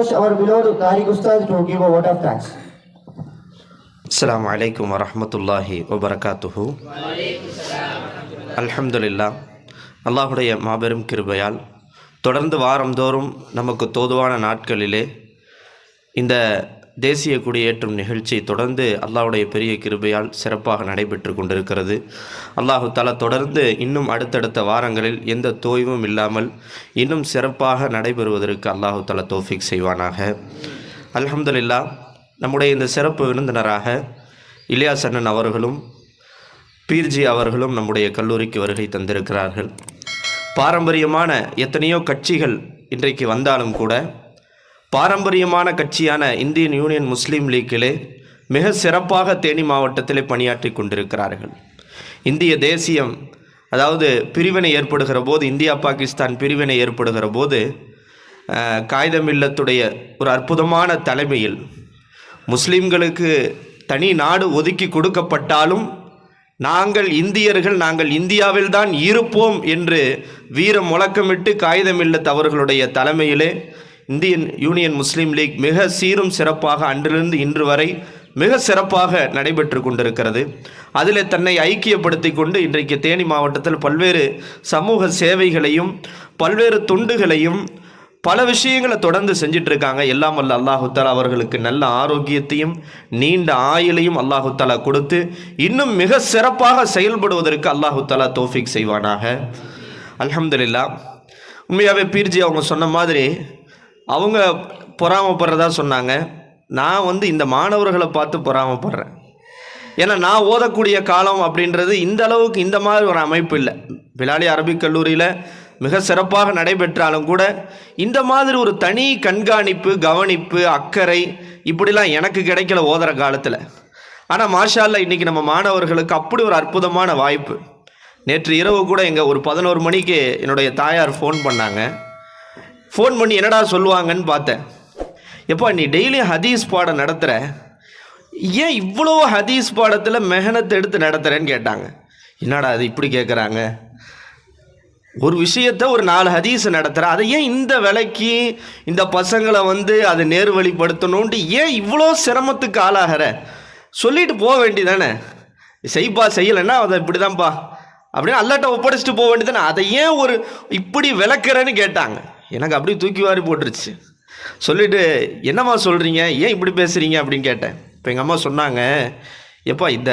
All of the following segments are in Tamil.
I request our beloved Tariq Ustad to give a word of thanks. அஸ்ஸலாமு அலைக்கும் வரஹ்மத்துல்லாஹி வபரகாத்துஹு அல்ஹம்துலில்லா அல்லாஹுடைய மாபெரும் கிருபையால் தொடர்ந்து வாரந்தோறும் நமக்கு தோதுவான நாட்களிலே இந்த தேசிய குடியேற்றும் நிகழ்ச்சி தொடர்ந்து அல்லாவுடைய பெரிய கிருபையால் சிறப்பாக நடைபெற்று கொண்டிருக்கிறது. அல்லாஹு தலா தொடர்ந்து இன்னும் அடுத்தடுத்த வாரங்களில் எந்த தோய்வும் இல்லாமல் இன்னும் சிறப்பாக நடைபெறுவதற்கு அல்லாஹு தலா தோஃபிக் செய்வானாக. அலமதுல்லா நம்முடைய இந்த சிறப்பு விருந்தினராக இலியாஸ் அண்ணன் அவர்களும் பீர்ஜி அவர்களும் நம்முடைய கல்லூரிக்கு வருகை தந்திருக்கிறார்கள். பாரம்பரியமான எத்தனையோ கட்சிகள் இன்றைக்கு வந்தாலும் கூட பாரம்பரியமான கட்சியான இந்தியன் யூனியன் முஸ்லீம் லீக்கிலே மிக சிறப்பாக தேனி மாவட்டத்திலே பணியாற்றி கொண்டிருக்கிறார்கள். இந்திய தேசியம் அதாவது பிரிவினை ஏற்படுகிற போது இந்தியா பாகிஸ்தான் பிரிவினை ஏற்படுகிற போது காகிதமில்லத்துடைய ஒரு அற்புதமான தலைமையில் முஸ்லீம்களுக்கு தனி நாடு ஒதுக்கி கொடுக்கப்பட்டாலும் நாங்கள் இந்தியர்கள் நாங்கள் இந்தியாவில் தான் இருப்போம் என்று வீர முழக்கமிட்டு காகிதமில்லத் அவர்களுடைய தலைமையிலே இந்தியன் யூனியன் முஸ்லீம் லீக் மிக சீரும் சிறப்பாக அன்றிலிருந்து இன்று வரை மிக சிறப்பாக நடைபெற்று கொண்டிருக்கிறது. அதில் தன்னை ஐக்கியப்படுத்தி கொண்டு இன்றைக்கு தேனி மாவட்டத்தில் பல்வேறு சமூக சேவைகளையும் பல்வேறு துண்டுகளையும் பல விஷயங்களை தொடர்ந்து செஞ்சிட்ருக்காங்க. எல்லாம் வல்ல அல்லாஹுத்தாலா அவர்களுக்கு நல்ல ஆரோக்கியத்தையும் நீண்ட ஆயுளையும் அல்லாஹுத்தாலா கொடுத்து இன்னும் மிக சிறப்பாக செயல்படுவதற்கு அல்லாஹுத்தாலா தோஃபிக் செய்வானாக. அலமதுல்லா உண்மையாகவே பீர்ஜி அவங்க சொன்ன மாதிரி அவங்க பொறாமப்படுறதா சொன்னாங்க. நான் வந்து இந்த மாணவர்களை பார்த்து பொறாமப்படுறேன். ஏன்னா நான் ஓதக்கூடிய காலம் அப்படின்றது இந்த அளவுக்கு இந்த மாதிரி ஒரு அமைப்பு இல்லை. பிலாலி அரபிக் கல்லூரியில் மிக சிறப்பாக நடைபெற்றாலும் கூட இந்த மாதிரி ஒரு தனி கண்காணிப்பு கவனிப்பு அக்கறை இப்படிலாம் எனக்கு கிடைக்கல ஓதுற காலத்தில். ஆனால் மார்ஷாலில் இன்றைக்கி நம்ம மாணவர்களுக்கு அப்படி ஒரு அற்புதமான வாய்ப்பு. நேற்று இரவு கூட எங்கள் ஒரு பதினோரு மணிக்கு என்னுடைய தாயார் ஃபோன் பண்ணாங்க. ஃபோன் பண்ணி என்னடா சொல்லுவாங்கன்னு பார்த்தேன். எப்பா நீ டெய்லி ஹதீஸ் பாடம் நடத்துகிற ஏன் இவ்வளோ ஹதீஸ் பாடத்தில் மெஹனத்தை எடுத்து நடத்துகிறேன்னு கேட்டாங்க. என்னடா அது இப்படி கேட்குறாங்க ஒரு விஷயத்த ஒரு நாலு ஹதீஸ் நடத்துகிற அதை ஏன் இந்த விலைக்கு இந்த பசங்களை வந்து அதை நேர்வழிப்படுத்தணுன்ட்டு ஏன் இவ்வளோ சிரமத்துக்கு ஆளாகிற? சொல்லிட்டு போக வேண்டியதானே? செய்ப்பா செய்யலைன்னா அதை இப்படி தான்ப்பா அப்படின்னு அல்லாட்ட ஒப்படைச்சிட்டு போக வேண்டியதானே? அதை ஏன் ஒரு இப்படி விளக்குறேன்னு கேட்டாங்க. எனக்கு அப்படியே தூக்கி வாரி போட்டுருச்சு. சொல்லிவிட்டு என்னம்மா சொல்கிறீங்க ஏன் இப்படி பேசுகிறீங்க அப்படின்னு கேட்டேன். இப்போ எங்கள் அம்மா சொன்னாங்க எப்பா இந்த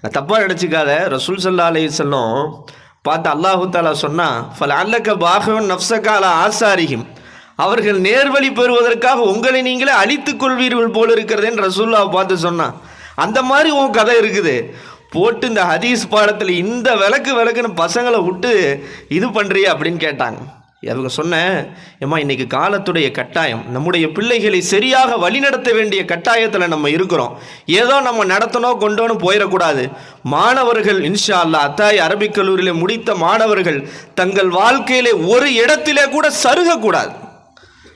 நான் தப்பாக நினச்சிக்காத. ரசூல் சல்லா அலி சொல்லும் பார்த்து அல்லாஹு தாலா சொன்னால் ஃபல் அல்லக்க பாகவன் நப்சகால ஆசாரியும் அவர்கள் நேர்வழி பெறுவதற்காக உங்களை நீங்களே அழித்துக் கொள்வீர்கள் போல இருக்கிறதுன்னு ரசூல்லாவை பார்த்து சொன்னான் அந்த மாதிரி உன் கதை இருக்குது. போட்டு இந்த ஹதீஸ் பாடத்தில் இந்த விளக்கு விளக்குன்னு பசங்களை விட்டு இது பண்ணுறிய அப்படின்னு கேட்டாங்க. அவங்க சொன்னேன் ஏம்மா இன்னைக்கு காலத்துடைய கட்டாயம் நம்முடைய பிள்ளைகளை சரியாக வழிநடத்த வேண்டிய கட்டாயத்தில் நம்ம இருக்கிறோம். ஏதோ நம்ம நடத்தணும் கொண்டோன்னு போயிடக்கூடாது. மாணவர்கள் இன்ஷா அல்லாஹ் அத்தாய் அரபிக் கல்லூரியில் முடித்த மாணவர்கள் தங்கள் வாழ்க்கையிலே ஒரு இடத்திலே கூட சருகக்கூடாது.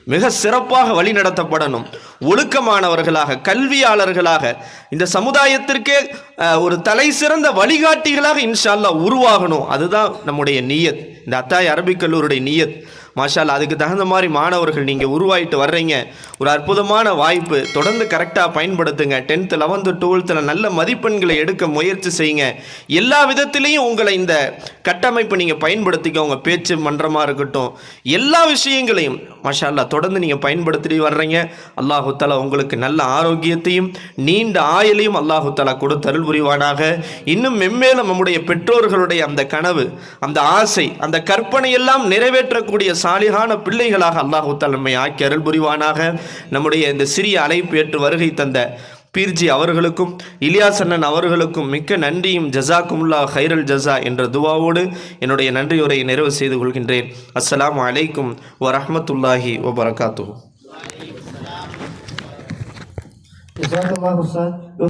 மிக சிறப்பாக வழிநடத்தப்படணும். ஒழுக்கமானவர்களாக கல்வியாளர்களாக இந்த சமுதாயத்திற்கே ஒரு தலை சிறந்த வழிகாட்டிகளாக இன்ஷால்லா உருவாகணும். அதுதான் நம்முடைய நியத். இந்த அத்தாய் அரபிக் கல்லூருடைய நியத். மாஷால் அதுக்கு தகுந்த மாதிரி மாணவர்கள் நீங்கள் உருவாயிட்டு வர்றீங்க. ஒரு அற்புதமான வாய்ப்பு. தொடர்ந்து கரெக்டாக பயன்படுத்துங்க. டென்த்து லெவன்த்து டுவெல்த்தில் நல்ல மதிப்பெண்களை எடுக்க முயற்சி செய்யுங்க. எல்லா விதத்திலையும் உங்களை இந்த கட்டமைப்பு நீங்கள் பயன்படுத்திக்கவங்க பேச்சு மன்றமாக இருக்கட்டும். எல்லா விஷயங்களையும் மாஷால்லா தொடர்ந்து நீங்கள் பயன்படுத்திட்டு வர்றீங்க. அல்லாஹு தலா உங்களுக்கு நல்ல ஆரோக்கியத்தையும் நீண்ட ஆயுளையும் அல்லாஹு தலா கொடுத்தருள் புரிவானாக. இன்னும் மெம்மேலும் நம்முடைய பெற்றோர்களுடைய அந்த கனவு அந்த ஆசை அந்த கற்பனையெல்லாம் நிறைவேற்றக்கூடிய சாலிகான பிள்ளைகளாக அல்லாஹு தலைமை ஆக்கி அருள் புரிவானாக. நம்முடைய இந்த சிறிய அழைப்பு ஏற்று வருகை தந்த பீர்ஜி அவர்களுக்கும் இலியாஸ் அவர்களுக்கும் மிக்க நன்றியும் ஜசாக்குமுல்லா ஹைரல் ஜசா என்ற துவாவோடு என்னுடைய நன்றியுரையை நிறைவு செய்து கொள்கின்றேன். அஸ்லாம் அலைக்கும் வரமத்துல்லாஹி வபரகாத்து Jazakallah Ustad.